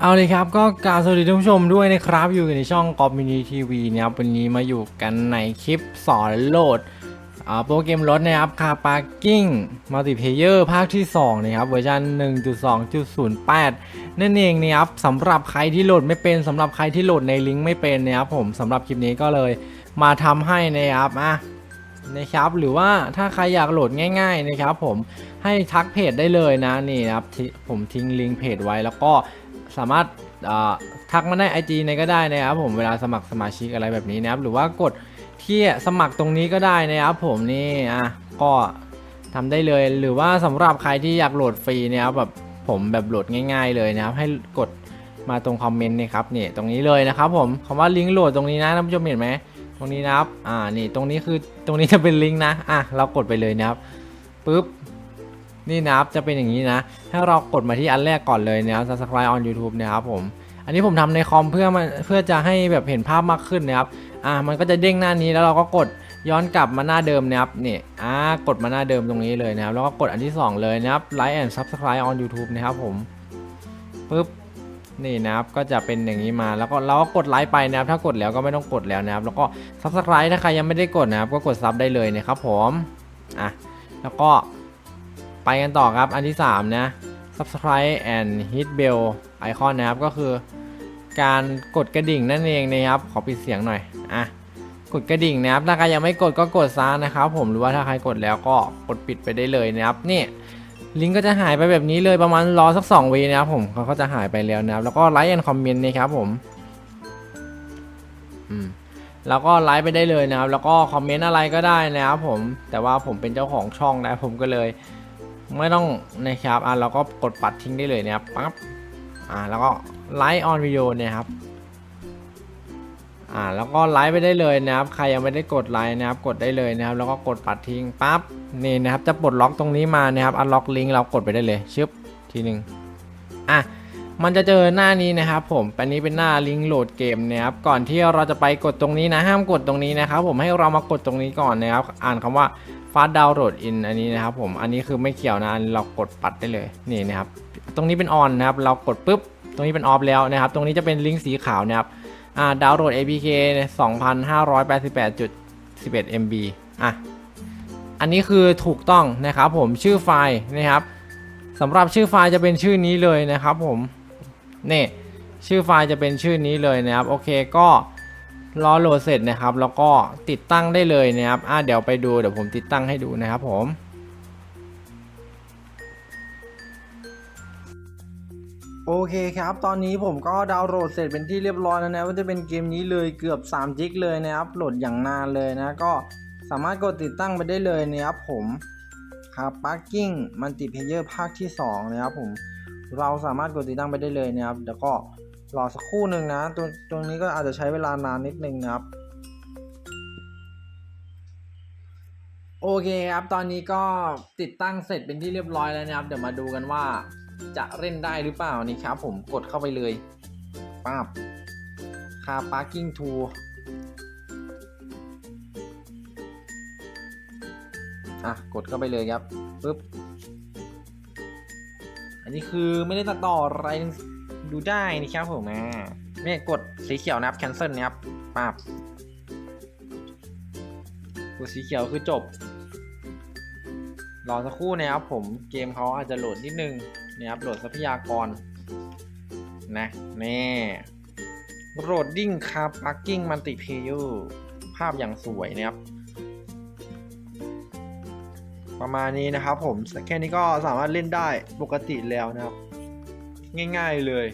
เอาเลยครับก็กรารสวัสดีท่านผู้ชมด้วยนะครับ อยู่กันในช่องกอ m มินิทีวีนะครับวันนี้มาอยู่กันในคลิปสอนโหลดอ่าโปรแกรมรถนะครับคาปาร์กิ้งมัลติเพเยอร์ภาคที่ 2 นะครับ เวอร์ชัน1.2.08 นั่นเองนะครับสำหรับใครที่โหลดไม่เป็นสำหรับใครที่โหลดในลิงก์ไม่เป็นนะครับผมสำหรับคลิปนี้ก็เลยมาทำให้นะครับอะนะครับหรือว่าถ้าใครอยากโหลดง่าย ๆนะครับ ผมให้ทักเพจได้เลยนะนี่นะครับผมทิ้งลิงก์เพจไว้แล้วก็ สามารถทักมาได้ IG ในก็ได้นะครับผมเวลาสมัครสมาชิกอะไรแบบนี้นะครับหรือว่ากดที่สมัครตรงนี้ก็ได้นะครับผมนี่อะก็ทำได้เลยหรือว่าสำหรับใครที่อยากโหลดฟรีเนี่ยครับแบบผมแบบโหลดง่าย ๆ เลยนะครับให้กดมาตรงคอมเมนต์นี่ครับนี่ตรงนี้เลยนะครับผมคำว่าลิงก์โหลดตรงนี้นะท่านผู้ชมเห็นไหมตรงนี้นะครับอ่านี่ตรงนี้คือตรงนี้จะเป็นลิงก์นะอะเรากดไปเลยนะครับปุ๊บ นี่นะครับจะเป็นอย่างนี้นะถ้าเรากดมาที่อันแรกก่อนเลยนะครับ subscribe on YouTube นะครับผม อันนี้ผมทำในคอมเพื่อมาเพื่อจะให้แบบเห็นภาพมากขึ้นนะครับอ่ามันก็จะเด้งหน้านี้แล้วเราก็กดย้อนกลับมาหน้าเดิมนะครับนี่อ่ากดมาหน้าเดิมตรงนี้เลยนะครับ แล้วก็กดอันที่ 2 เลยนะครับ like and subscribe on YouTube นะครับผมปึ๊บนี่นะครับก็จะเป็นอย่างนี้มาแล้วก็เราก็กดไลค์ไปนะครับ ถ้ากดแล้วก็ไม่ต้องกดแล้วนะครับ แล้วก็ subscribe ถ้าใครยังไม่ได้กดนะครับ ก็กดซับได้เลยนะครับผมอะแล้วก็ ไปกันต่อครับอันที่ 3 นะ subscribe and hit bell icon นะครับ ก็คือ การกดกระดิ่งนั่นเองนะครับ ขอปิดเสียงหน่อย อะ กดกระดิ่งนะครับ ถ้าใครยังไม่กดก็กดซะนะครับ ผม หรือว่าถ้าใครกดแล้วก็กดปิดไปได้เลยนะครับ นี่ลิงก์ก็จะหายไปแบบนี้เลยประมาณรอสัก2วีนะครับผมเขาก็จะหายไปแล้วนะครับ แล้วก็ไลค์แอนคอมเมนต์นะครับผม อืมแล้วก็ไลค์ไปได้เลยนะครับ แล้วก็คอมเมนต์อะไรก็ได้นะครับผม แต่ว่าผมเป็นเจ้าของช่องนะผมก็เลย ไม่ต้องนะครับอะเราก็กดปัดทิ้งได้เลยนะครับปั๊บอ่าแล้วก็ไลค์ออนวิดีโอเนี่ยครับอ่าแล้วก็ไลค์ไปได้เลยนะครับ ใครยังไม่ได้กดไลค์นะครับ กดได้เลยนะครับ แล้วก็กดปัดทิ้งปั๊บนี่นะครับ จะปลดล็อกตรงนี้มานะครับอันล็อกลิงก์เรากดไปได้เลยชึบทีหนึ่งอะมันจะเจอหน้านี้นะครับ ผมอันนี้เป็นหน้าลิงก์โหลดเกมนะครับ ก่อนที่เราจะไปกดตรงนี้นะ ห้ามกดตรงนี้นะครับ ผมให้เรามากดตรงนี้ก่อนนะครับ อ่านคำว่า fast download in อันนี้นะครับผมอันนี้คือไม่เกี่ยวนะอันเรากดปัดได้เลยนี่นะครับตรงนี้เป็น on นนะครับเรากดปุ๊บตรงนี้เป็น off แล้วนะครับ ตรงนี้จะเป็นลิงก์สีขาวนะครับอ่าดาวน์โหลด APK 2,588.11 MB อะอันนี้คือถูกต้องนะครับผมชื่อไฟล์นะครับสำหรับชื่อไฟล์จะเป็นชื่อนี้เลยนะครับผมนี่ชื่อไฟล์จะเป็นชื่อนี้เลยนะครับโอเคก็ รอโหลดเสร็จนะครับ แล้วก็ติดตั้งได้เลยนะครับอะเดี๋ยวไปดูเดี๋ยวผมติดตั้งให้ดูนะครับผมโอเคครับ ตอนนี้ผมก็ดาวน์โหลดเสร็จเป็นที่เรียบร้อยแล้วนะว่าจะเป็นเกมนี้เลยเกือบ3จิกเลยนะครับ โหลดอย่างนานเลยนะ ก็สามารถกดติดตั้งไปได้เลยนะครับผมครับปาร์กิ้งมันติเพเยอร์ภาคที่2นะครับผม เราสามารถกดติดตั้งไปได้เลยนะครับเดี๋ยวก็ รอสักครู่หนึ่งนะตรงตรงนี้ก็อาจจะใช้เวลานานนิดนึงนะครับ โอเคครับ ตอนนี้ก็ติดตั้งเสร็จเป็นที่เรียบร้อยแล้วนะครับ เดี๋ยวมาดูกันว่าจะเล่นได้หรือเปล่านี่ครับ ผมกดเข้าไปเลยป้าบคาปาร์กิ้งทูอะกดเข้าไปเลยครับปึ๊บ อันนี้คือไม่ได้ตัดต่ออะไร ดูได้นี่ครับผมอ่าไม่กดสีเขียวนะครับ cancel นะครับป้าบกดสีเขียวคือจบ รอสักครู่นะครับผม เกมเขาอาจจะโหลดนิดนึงนะครับ โหลดทรัพยากร นะแน่โหลดดิ้งคาร์พาร์กิ้งมัลติเพเยอร์ภภาพอย่างสวยนะครับ ประมาณนี้นะครับผม แค่นี้ก็สามารถเล่นได้ปกติแล้วนะครับ ง่าย ๆเลย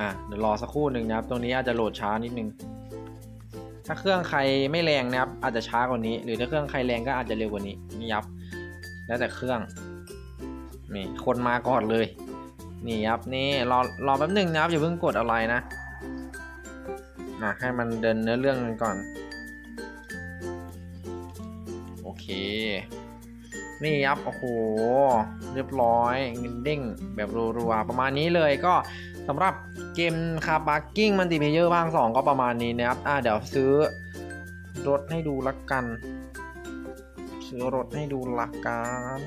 อะเดี๋ยวรอสักครู่หนึ่งนะครับ ตรงนี้อาจจะโหลดช้านิดนึง ถ้าเครื่องใครไม่แรงนะครับ อาจจะช้ากว่านี้ หรือถ้าเครื่องใครแรงก็อาจจะเร็วกว่านี้นี่ครับ แล้วแต่เครื่องนี่คนมาก่อนเลย นี่ครับนี่รอรอแป๊บหนึ่งนะครับอย่าเพิ่งกดอะไรนะนะให้มันเดินเนื้อเรื่องกันก่อน โอเค นี่ครับโอ้โห เรียบร้อยเงินเด้งแบบรัวๆประมาณนี้เลยก็สำหรับเกมคาบาร์กิ้งมันติเพเยอร์ภาคสองก็ประมาณนี้นะครับอ่าเดี๋ยวซื้อรถให้ดูละกัน ซื้อรถให้ดูละกัน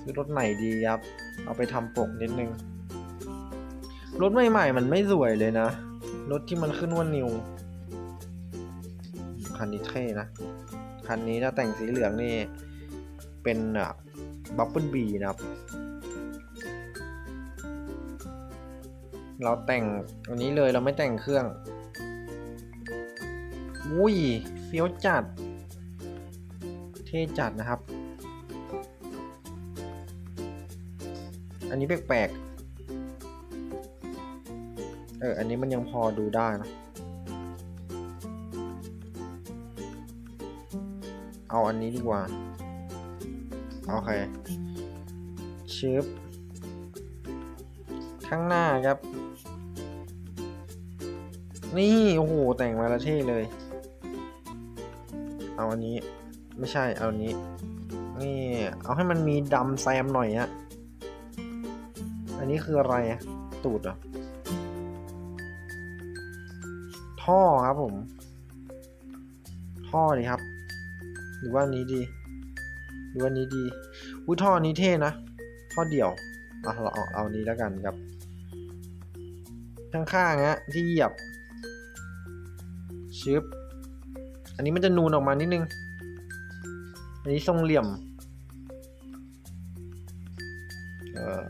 ซื้อรถไหนดีครับ เอาไปทำปกนิดนึง รถใหม่ๆมันไม่สวยเลยนะ รถที่มันขึ้นว่านิว คันนี้เท่นะ คันนี้ถ้าแต่งสีเหลืองนี่ เป็นอะบับเบิลบีนะครับ เราแต่งอันนี้เลยเราไม่แต่งเครื่อง อุ้ยเฟี้ยวจัด เท่จัดนะครับ อันนี้แปลกๆ เออ อันนี้มันยังพอดูได้นะ เอาอันนี้ดีกว่า โอเคชิปข้างหน้าครับ นี่ โอ้โห แต่งมาล้วเท่เลย เอาอันนี้ไม่ใช่เอาอันนี้ นี่ เอาให้มันมีดำแซมหน่อยอะอันนี้คืออะไรอะตูดเหรอท่อครับผม ท่อดีครับ หรือว่านี้ดี หรือว่านี้ดีอุ้ยท่อนี้เท่นะ ท่อเดี่ยวอะเราเอาเอานี้แล้วกันครับ ข้างๆฮะที่เหยียบชึบอันนี้มันจะนูนออกมานิดนึง อันนี้ทรงเหลี่ยม เออ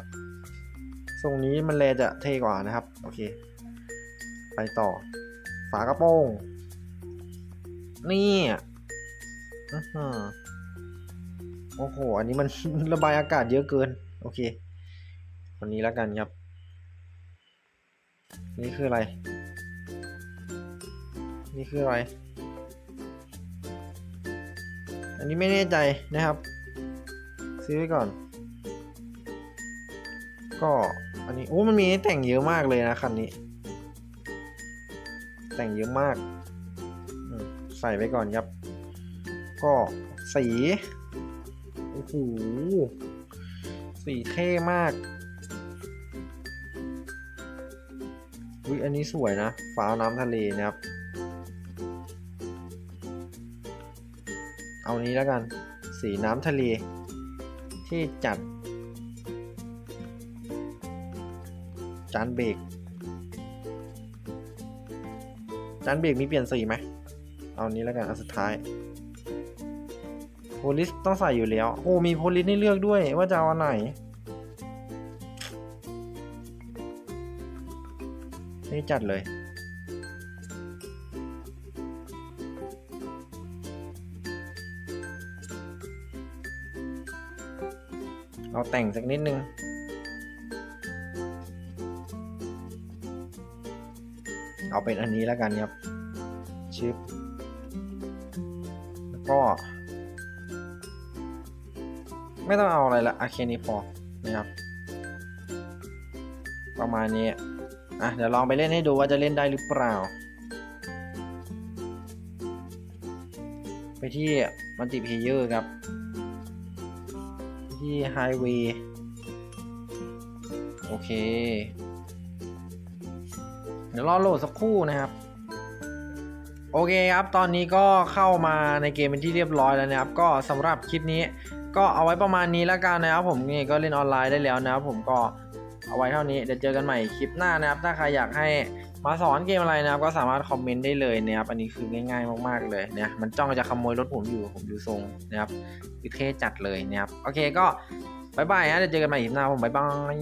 ทรงนี้มันแลจะเท่กว่านะครับ โอเค ไปต่อ ฝากระโปรงนี่ โอ้โห อันนี้มัน ระบายอากาศเยอะเกิน โอเควันนี้แล้วกันครับ นี่คืออะไร นี่คืออะไร อันนี้ไม่แน่ใจนะครับ ซื้อไว้ก่อน ก็อันนี้ โอ้ มันมีให้แต่งเยอะมากเลยนะคันนี้ แต่งเยอะมาก ใส่ไว้ก่อนครับ ก็สี โอ้โห สีเท่มาก อุ้ยอันนี้สวยนะ ฟ้าน้ำทะเลนะครับ เอานี้แล้วกัน สีน้ำทะเล ที่จัด จานเบรกจานเบรกมีเปลี่ยนสีไหม เอานี้แล้วกันอันสุดท้าย โพลิสต้องใส่อยู่แล้ว โอ้มีโพลิสให้เลือกด้วยว่าจะเอาอันไหนนี่จัดเลยเอาแต่งสักนิดนึงเอาเป็นอันนี้แล้วกันครับชิปแล้วก็ ไม่ต้องเอาอะไรละอะแค่นี้พอนะครับ ประมาณนี้อะเดี๋ยวลองไปเล่นให้ดูว่าจะเล่นได้หรือเปล่า ไปที่มัลติเพเยอร์ครับ ที่ไฮเวย์โอเค เดี๋ยวรอโหลดสักครู่นะครับโอเคครับ ตอนนี้ก็เข้ามาในเกมเป็นที่เรียบร้อยแล้วนะครับ ก็สำหรับคลิปนี้ ก็เอาไว้ประมาณนี้แล้วกันนะครับผมนี่ก็เล่นออนไลน์ได้แล้วนะครับผมก็เอาไว้เท่านี้เดี๋ยวเจอกันใหม่คลิปหน้านะครับ ถ้าใครอยากให้มาสอนเกมอะไรนะครับ ก็สามารถคอมเมนต์ได้เลยนะครับอันนี้คือง่ายๆมากๆเลยเนี่ยมันจ้องจะขโมยรถผมอยู่ผมดูทรงนะครับคือเท่จัดเลยนะครับโอเคก็บายบายนะเดี๋ยวเจอกันใหม่คลิปหน้าผมบายบาย